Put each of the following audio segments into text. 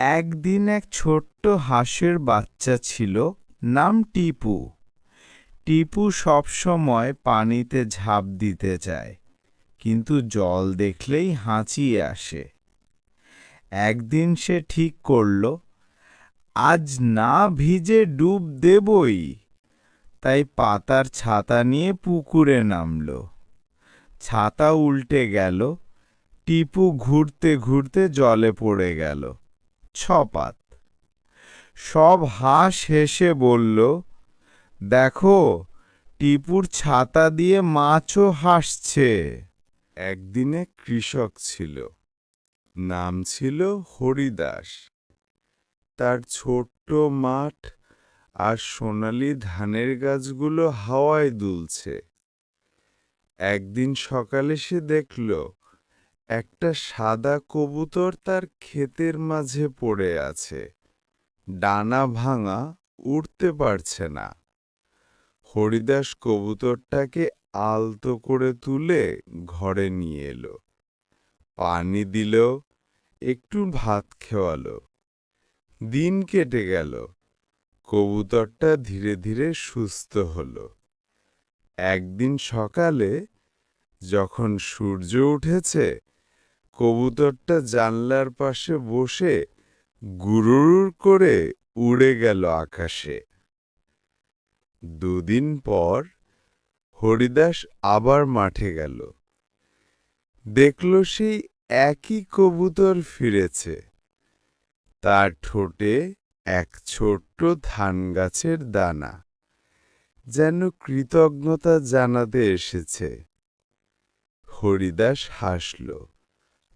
একদিন এক ছোট্ট হাঁসের বাচ্চা ছিল, নাম টিপু। টিপু সবসময় পানিতে ঝাঁপ দিতে চায় কিন্তু জল দেখলেই হাঁচিয়ে আসে। একদিন সে ঠিক করল, আজ না ভিজে ডুব দেবই। তাই পাতার ছাতা নিয়ে পুকুরে নামল। ছাতা উল্টে গেল, টিপু ঘুরতে ঘুরতে জলে পড়ে গেল। ছপাত। সব হাঁস হেসে বলল, দেখো, টিপুর ছাতা দিয়ে মাছও হাসছে। একদিনে কৃষক ছিল, নাম ছিল হরিদাস। তার ছোট্ট মাঠ আর সোনালি ধানের গাছগুলো হাওয়ায় দুলছে। একদিন সকালে সে দেখল একটা সাদা কবুতর তার ক্ষেতের মাঝে পড়ে আছে। ডানা ভাঙা উঠতে পারছে না। হরিদাস কবুতরটাকে আলতো করে তুলে ঘরে নিয়ে এলো। পানি দিল, একটু ভাত খেওয়ালো। দিন কেটে গেল। কবুতরটা ধীরে ধীরে সুস্থ হল। একদিন সকালে যখন সূর্য উঠেছে কবুতরটা জানলার পাশে বসে গুরুর করে উড়ে গেল আকাশে। দুদিন পর হরিদাস আবার মাঠে গেল। দেখল সেই একই কবুতর ফিরেছে। তার ঠোঁটে এক ছোট্ট ধান গাছের দানা, যেন কৃতজ্ঞতা জানাতে এসেছে। হরিদাস হাসল।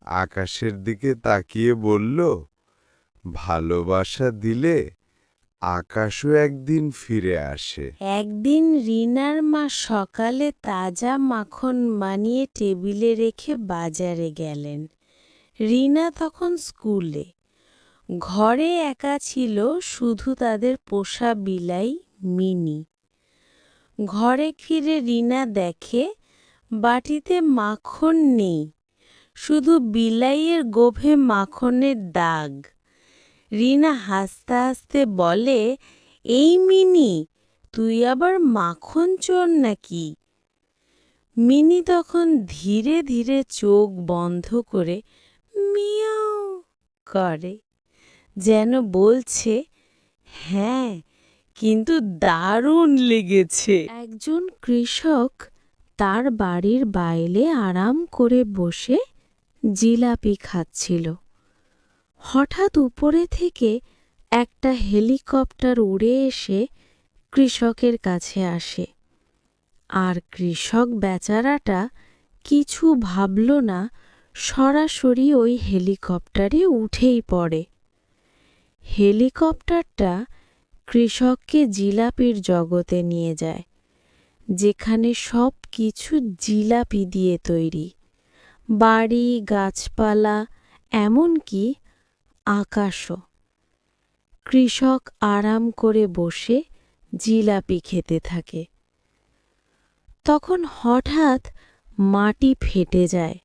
আকাশের দিকে তাকিয়ে বলল, ভালোবাসা দিলে আকাশও একদিন ফিরে আসে। একদিন রিনার মা সকালে তাজা মাখন মানিয়ে টেবিলে রেখে বাজারে গেলেন। রিনা তখন স্কুলে। ঘরে একা ছিল শুধু তাদের পোষা বিলাই, মিনি। ঘরে ফিরে রিনা দেখে, বাটিতে মাখন নেই। শুধু বিলাইয়ের গোভে মাখনের দাগ। রিনা হাসতে হাসতে বলে, এই মিনি, তুই আবার মাখন চোর নাকি? মিনি তখন ধীরে ধীরে চোখ বন্ধ করে মিয়াও করে, যেন বলছে হ্যাঁ কিন্তু দারুণ লেগেছে। একজন কৃষক তার বাড়ির বাইরে আরাম করে বসে জিলাপি খাচ্ছিল। হঠাৎ উপরে থেকে একটা হেলিকপ্টার উড়ে এসে কৃষকের কাছে আসে। আর কৃষক বেচারাটা কিছু ভাবল না, সরাসরি ওই হেলিকপ্টারে উঠেই পড়ে। হেলিকপ্টারটা কৃষককে জিলাপির জগতে নিয়ে যায়, যেখানে সব কিছু জিলাপি দিয়ে তৈরি। বাড়ি, গাছপালা, এমনকি আকাশও। কৃষক আরাম করে বসে জিলাপি খেতে থাকে। তখন হঠাৎ মাটি ফেটে যায়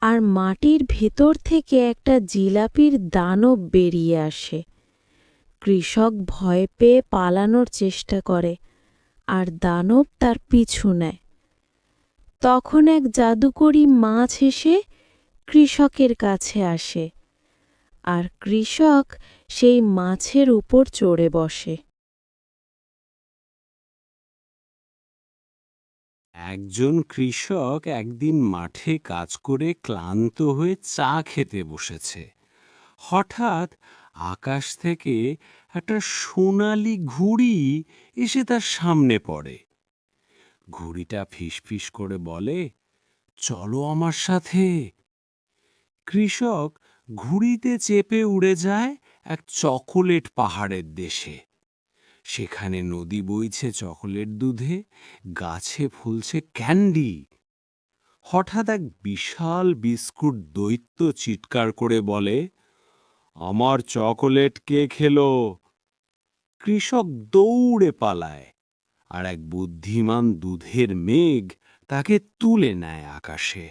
আর মাটির ভেতর থেকে একটা জিলাপির দানব বেরিয়ে আসে। কৃষক ভয় পেয়ে পালানোর চেষ্টা করে আর দানব তার পিছু নেয়। তখন এক জাদুকরি মাছ এসে কৃষকের কাছে আসে, আর কৃষক সেই মাছের উপর চড়ে বসে। একজন কৃষক একদিন মাঠে কাজ করে ক্লান্ত হয়ে চা খেতে বসেছে। হঠাৎ আকাশ থেকে একটা সোনালি ঘুড়ি এসে তার সামনে পড়ে। ঘুড়িটা ফিসফিস করে বলে, চলো আমার সাথে। কৃষক ঘুড়িতে চেপে উড়ে যায় এক চকোলেট পাহাড়ের দেশে। সেখানে নদী বইছে চকোলেট দুধে, গাছে ফুলছে ক্যান্ডি। হঠাৎ এক বিশাল বিস্কুট দৈত্য চিৎকার করে বলে, আমার চকোলেট কে খেলো? কৃষক দৌড়ে পালায়। আর এক বুদ্ধিমান দুধের মেঘ তাকে তুলে নেয় আকাশে।